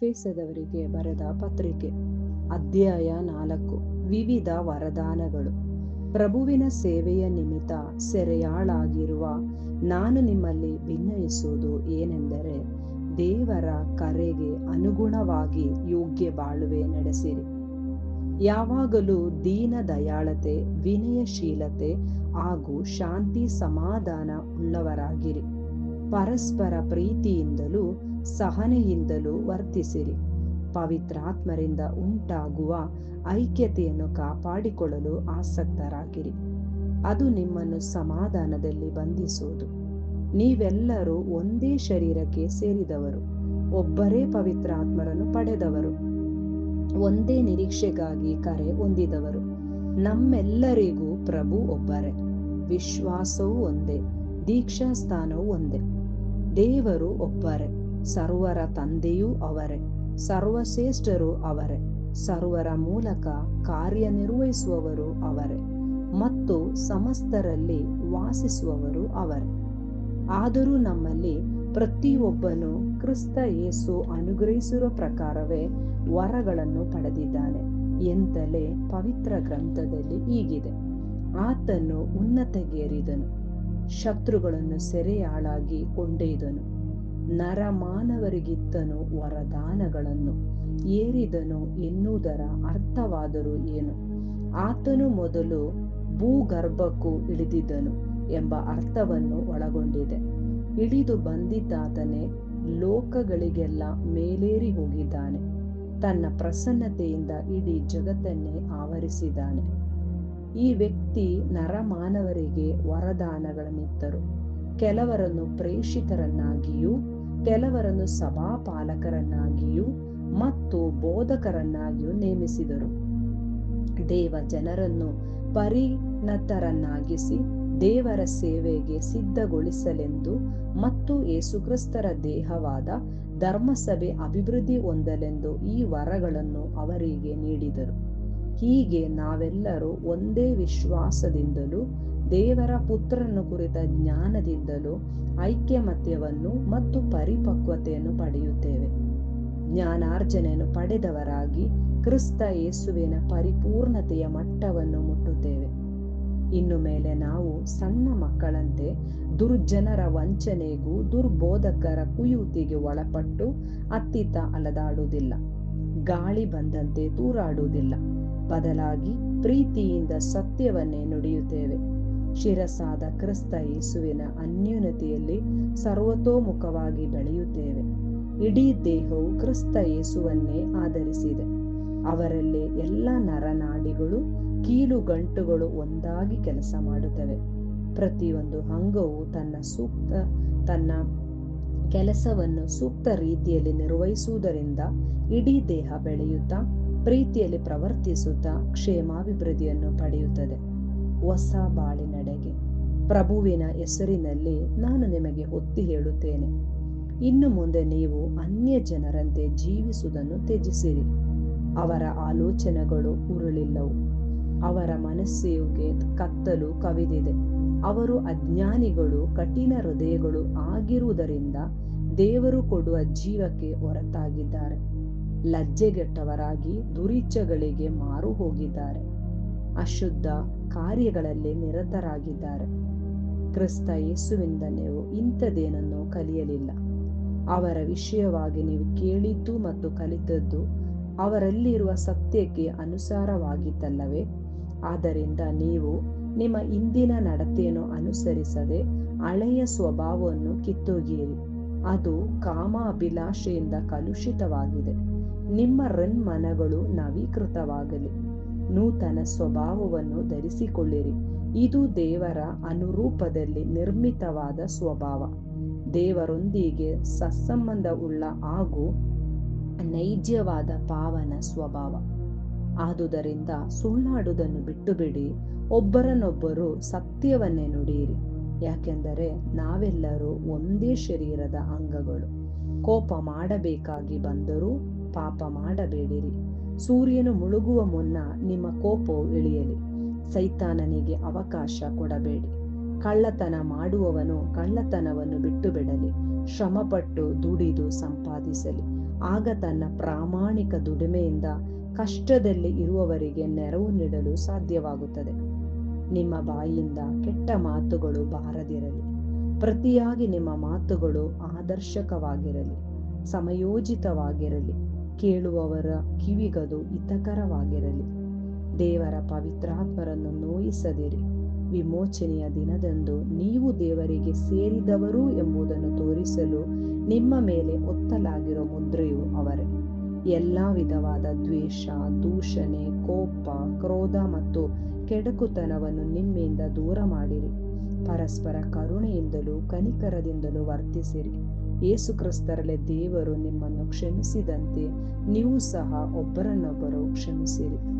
ಎಫೆಸದವರಿಗೆ ಬರೆದ ಪತ್ರಿಕೆ. ಅಧ್ಯಾಯ ನಾಲ್ಕು. ವಿವಿಧ ವರದಾನಗಳು. ಪ್ರಭುವಿನ ಸೇವೆಯ ನಿಮಿತ್ತ ಸೆರೆಯಾಳಾಗಿರುವ ನಾನು ನಿಮ್ಮಲ್ಲಿ ಭಿನ್ನಯಿಸುವುದು ಏನೆಂದರೆ, ದೇವರ ಕರೆಗೆ ಅನುಗುಣವಾಗಿ ಯೋಗ್ಯ ಬಾಳುವೆ ನಡೆಸಿರಿ. ಯಾವಾಗಲೂ ದೀನ ದಯಾಳತೆ ವಿನಯಶೀಲತೆ ಹಾಗೂ ಶಾಂತಿ ಸಮಾಧಾನ ಉಳ್ಳವರಾಗಿರಿ. ಪರಸ್ಪರ ಪ್ರೀತಿಯಿಂದಲೂ ಸಹನೆಯಿಂದಲೂ ವರ್ತಿಸಿರಿ. ಪವಿತ್ರಾತ್ಮರಿಂದ ಉಂಟಾಗುವ ಐಕ್ಯತೆಯನ್ನು ಕಾಪಾಡಿಕೊಳ್ಳಲು ಆಸಕ್ತರಾಗಿರಿ. ಅದು ನಿಮ್ಮನ್ನು ಸಮಾಧಾನದಲ್ಲಿ ಬಂಧಿಸುವುದು. ನೀವೆಲ್ಲರೂ ಒಂದೇ ಶರೀರಕ್ಕೆ ಸೇರಿದವರು. ಒಬ್ಬರೇ ಪವಿತ್ರಾತ್ಮರನ್ನು ಪಡೆದವರು. ಒಂದೇ ನಿರೀಕ್ಷೆಗಾಗಿ ಕರೆ ಹೊಂದಿದವರು. ನಮ್ಮೆಲ್ಲರಿಗೂ ಪ್ರಭು ಒಬ್ಬರೇ. ವಿಶ್ವಾಸವೂ ಒಂದೇ. ದೀಕ್ಷಾ ಸ್ಥಾನವೂ ಒಂದೇ. ದೇವರು ಒಬ್ಬರೇ, ಸರ್ವರ ತಂದೆಯೂ ಅವರೇ, ಸರ್ವಶ್ರೇಷ್ಠರು ಅವರೇ, ಸರ್ವರ ಮೂಲಕ ಕಾರ್ಯನಿರ್ವಹಿಸುವವರು ಅವರೇ ಮತ್ತು ಸಮಸ್ತರಲ್ಲಿ ವಾಸಿಸುವವರು ಅವರೇ. ಆದರೂ ನಮ್ಮಲ್ಲಿ ಪ್ರತಿಯೊಬ್ಬನು ಕ್ರಿಸ್ತ ಯೇಸು ಅನುಗ್ರಹಿಸಿರುವ ಪ್ರಕಾರವೇ ವರಗಳನ್ನು ಪಡೆದಿದ್ದಾನೆ ಎಂತಲೇ ಪವಿತ್ರ ಗ್ರಂಥದಲ್ಲಿ ಹೀಗಿದೆ. ಆತನು ಉನ್ನತಗೇರಿದನು. ಶತ್ರುಗಳನ್ನು ಸೆರೆಯಾಳಾಗಿ ಕೊಂಡೊಯ್ದನು. ನರಮಾನವರಿಗಿತ್ತನು ವರದಾನಗಳನ್ನು. ಏರಿದನು ಎನ್ನುವುದರ ಅರ್ಥವಾದರೂ ಏನು? ಆತನು ಮೊದಲು ಭೂಗರ್ಭಕ್ಕೂ ಇಳಿದಿದ್ದನು ಎಂಬ ಅರ್ಥವನ್ನು ಒಳಗೊಂಡಿದೆ. ಇಳಿದು ಬಂದಿದ್ದಾತನೇ ಲೋಕಗಳಿಗೆಲ್ಲ ಮೇಲೇರಿ ಹೋಗಿದ್ದಾನೆ. ತನ್ನ ಪ್ರಸನ್ನತೆಯಿಂದ ಇಡೀ ಜಗತ್ತನ್ನೇ ಆವರಿಸಿದ್ದಾನೆ. ಈ ವ್ಯಕ್ತಿ ನರಮಾನವರಿಗೆ ವರದಾನಗಳನ್ನಿತ್ತರು. ಕೆಲವರನ್ನು ಪ್ರೇಷಿತರನ್ನಾಗಿಯೂ, ಕೆಲವರನ್ನು ಸಭಾಪಾಲಕರನ್ನಾಗಿಯೂ ಮತ್ತು ಬೋಧಕರನ್ನಾಗಿಯೂ ನೇಮಿಸಿದರು. ದೇವ ಜನರನ್ನು ಪರಿಣತರನ್ನಾಗಿಸಿ, ದೇವರ ಸೇವೆಗೆ ಸಿದ್ಧಗೊಳಿಸಲೆಂದು ಮತ್ತು ಯೇಸುಕ್ರಿಸ್ತರ ದೇಹವಾದ ಧರ್ಮಸಭೆ ಅಭಿವೃದ್ಧಿ ಹೊಂದಲೆಂದು ಈ ವರಗಳನ್ನು ಅವರಿಗೆ ನೀಡಿದರು. ಹೀಗೆ ನಾವೆಲ್ಲರೂ ಒಂದೇ ವಿಶ್ವಾಸದಿಂದಲೂ, ದೇವರ ಪುತ್ರನ ಕುರಿತ ಜ್ಞಾನದಿಂದಲೂ, ಐಕ್ಯಮತ್ಯವನ್ನು ಮತ್ತು ಪರಿಪಕ್ವತೆಯನ್ನು ಪಡೆಯುತ್ತೇವೆ. ಜ್ಞಾನಾರ್ಜನೆಯನ್ನು ಪಡೆದವರಾಗಿ ಕ್ರಿಸ್ತ ಯೇಸುವಿನ ಪರಿಪೂರ್ಣತೆಯ ಮಟ್ಟವನ್ನು ಮುಟ್ಟುತ್ತೇವೆ. ಇನ್ನು ಮೇಲೆ ನಾವು ಸಣ್ಣ ಮಕ್ಕಳಂತೆ ದುರ್ಜನರ ವಂಚನೆಗೂ ದುರ್ಬೋಧಕರ ಕುಯುತಿಗೆ ಒಳಪಟ್ಟು ಅತ್ತಿತ್ತ ಅಲದಾಡುವುದಿಲ್ಲ. ಗಾಳಿ ಬಂದಂತೆ ತೂರಾಡುವುದಿಲ್ಲ. ಬದಲಾಗಿ ಪ್ರೀತಿಯಿಂದ ಸತ್ಯವನ್ನೇ ನುಡಿಯುತ್ತೇವೆ. ಶಿರಸಾದ ಕ್ರಿಸ್ತ ಯೇಸುವಿನ ಅನ್ಯೂನತೆಯಲ್ಲಿ ಸರ್ವತೋಮುಖವಾಗಿ ಬೆಳೆಯುತ್ತೇವೆ. ಇಡೀ ದೇಹವು ಕ್ರಿಸ್ತ ಯೇಸುವನ್ನೇ ಆಧರಿಸಿದೆ. ಅವರಲ್ಲಿ ಎಲ್ಲ ನರನಾಡಿಗಳು ಕೀಲು ಗಂಟುಗಳು ಒಂದಾಗಿ ಕೆಲಸ ಮಾಡುತ್ತವೆ. ಪ್ರತಿಯೊಂದು ಅಂಗವು ತನ್ನ ಸೂಕ್ತ, ತನ್ನ ಕೆಲಸವನ್ನು ಸೂಕ್ತ ರೀತಿಯಲ್ಲಿ ನಿರ್ವಹಿಸುವುದರಿಂದ ಇಡೀ ದೇಹ ಬೆಳೆಯುತ್ತಾ ಪ್ರೀತಿಯಲ್ಲಿ ಪ್ರವರ್ತಿಸುತ್ತಾ ಕ್ಷೇಮಾಭಿವೃದ್ಧಿಯನ್ನು ಪಡೆಯುತ್ತದೆ. ಹೊಸ ಬಾಳಿನಡೆಗೆ, ಪ್ರಭುವಿನ ಹೆಸರಿನಲ್ಲಿ ನಾನು ನಿಮಗೆ ಒತ್ತಿ ಹೇಳುತ್ತೇನೆ. ಇನ್ನು ಮುಂದೆ ನೀವು ಅನ್ಯ ಜನರಂತೆ ಜೀವಿಸುವುದನ್ನು ತ್ಯಜಿಸಿರಿ. ಅವರ ಆಲೋಚನೆಗಳು ಉರುಳಿಲ್ಲವು. ಅವರ ಮನಸ್ಸಿಗೆ ಕತ್ತಲು ಕವಿದಿದೆ. ಅವರು ಅಜ್ಞಾನಿಗಳು, ಕಠಿಣ ಹೃದಯಗಳು ಆಗಿರುವುದರಿಂದ ದೇವರು ಕೊಡುವ ಜೀವಕ್ಕೆ ಹೊರತಾಗಿದ್ದಾರೆ. ಲಜ್ಜೆಗೆಟ್ಟವರಾಗಿ ದುರಿಚ್ಛಗಳಿಗೆ ಮಾರು ಹೋಗಿದ್ದಾರೆ. ಅಶುದ್ಧ ಕಾರ್ಯಗಳಲ್ಲಿ ನಿರತರಾಗಿದ್ದಾರೆ. ಕ್ರಿಸ್ತ ಯೇಸುವಿಂದ ನೀವು ಇಂಥದೇನನ್ನು ಕಲಿಯಲಿಲ್ಲ. ಅವರ ವಿಷಯವಾಗಿ ನೀವು ಕೇಳಿದ್ದು ಮತ್ತು ಕಲಿತದ್ದು ಅವರಲ್ಲಿರುವ ಸತ್ಯಕ್ಕೆ ಅನುಸಾರವಾಗಿದ್ದಲ್ಲವೇ ಆದ್ದರಿಂದ ನೀವು ನಿಮ್ಮ ಇಂದಿನ ನಡತೆಯನ್ನು ಅನುಸರಿಸದೆ ಹಳೆಯ ಸ್ವಭಾವವನ್ನು ಕಿತ್ತೊಗೆಯಿರಿ. ಅದು ಕಾಮಾಭಿಲಾಷೆಯಿಂದ ಕಲುಷಿತವಾಗಿದೆ. ನಿಮ್ಮ ರನ್ಮನಗಳು ನವೀಕೃತವಾಗಲಿ. ನೂತನ ಸ್ವಭಾವವನ್ನು ಧರಿಸಿಕೊಳ್ಳಿರಿ. ಇದು ದೇವರ ಅನುರೂಪದಲ್ಲಿ ನಿರ್ಮಿತವಾದ ಸ್ವಭಾವ. ದೇವರೊಂದಿಗೆ ಸತ್ಸಂಬಂಧವುಳ್ಳ ಹಾಗೂ ನೈಜವಾದ ಪಾವನ ಸ್ವಭಾವ. ಆದುದರಿಂದ ಸುಳ್ಳಾಡುವುದನ್ನು ಬಿಟ್ಟು ಬಿಡಿ ಒಬ್ಬರನ್ನೊಬ್ಬರು ಸತ್ಯವನ್ನೇ ನುಡಿಯಿರಿ. ಯಾಕೆಂದರೆ ನಾವೆಲ್ಲರೂ ಒಂದೇ ಶರೀರದ ಅಂಗಗಳು. ಕೋಪ ಮಾಡಬೇಕಾಗಿ ಬಂದರೂ ಪಾಪ ಮಾಡಬೇಡಿರಿ. ಸೂರ್ಯನು ಮುಳುಗುವ ಮುನ್ನ ನಿಮ್ಮ ಕೋಪವು ಇಳಿಯಲಿ. ಸೈತಾನನಿಗೆ ಅವಕಾಶ ಕೊಡಬೇಡಿ. ಕಳ್ಳತನ ಮಾಡುವವನು ಕಳ್ಳತನವನ್ನು ಬಿಟ್ಟು ಬಿಡಲಿ ಶ್ರಮಪಟ್ಟು ದುಡಿದು ಸಂಪಾದಿಸಲಿ. ಆಗ ತನ್ನ ಪ್ರಾಮಾಣಿಕ ದುಡಿಮೆಯಿಂದ ಕಷ್ಟದಲ್ಲಿ ಇರುವವರಿಗೆ ನೆರವು ನೀಡಲು ಸಾಧ್ಯವಾಗುತ್ತದೆ. ನಿಮ್ಮ ಬಾಯಿಯಿಂದ ಕೆಟ್ಟ ಮಾತುಗಳು ಬಾರದಿರಲಿ. ಪ್ರತಿಯಾಗಿ ನಿಮ್ಮ ಮಾತುಗಳು ಆದರ್ಶಕವಾಗಿರಲಿ. ಸಮಯೋಚಿತವಾಗಿರಲಿ. ಕೇಳುವವರ ಕಿವಿಗದು ಹಿತಕರವಾಗಿರಲಿ. ದೇವರ ಪವಿತ್ರಾತ್ಮರನ್ನು ನೋಯಿಸದಿರಿ. ವಿಮೋಚನೆಯ ದಿನದಂದು ನೀವು ದೇವರಿಗೆ ಸೇರಿದವರು ಎಂಬುದನ್ನು ತೋರಿಸಲು ನಿಮ್ಮ ಮೇಲೆ ಒತ್ತಲಾಗಿರೋ ಮುದ್ರೆಯು ಅವರೇ. ಎಲ್ಲ ವಿಧವಾದ ದ್ವೇಷ, ದೂಷಣೆ, ಕೋಪ, ಕ್ರೋಧ ಮತ್ತು ಕೆಡಕುತನವನ್ನು ನಿಮ್ಮಿಂದ ದೂರ ಮಾಡಿರಿ ಪರಸ್ಪರ ಕರುಣೆಯಿಂದಲೂ ಕನಿಕರದಿಂದಲೂ ವರ್ತಿಸಿರಿ. ಯೇಸು ಕ್ರಿಸ್ತರಲ್ಲೇ ದೇವರು ನಿಮ್ಮನ್ನು ಕ್ಷಮಿಸಿದಂತೆ ನೀವು ಸಹ ಒಬ್ಬರನ್ನೊಬ್ಬರು ಕ್ಷಮಿಸಿರಿ.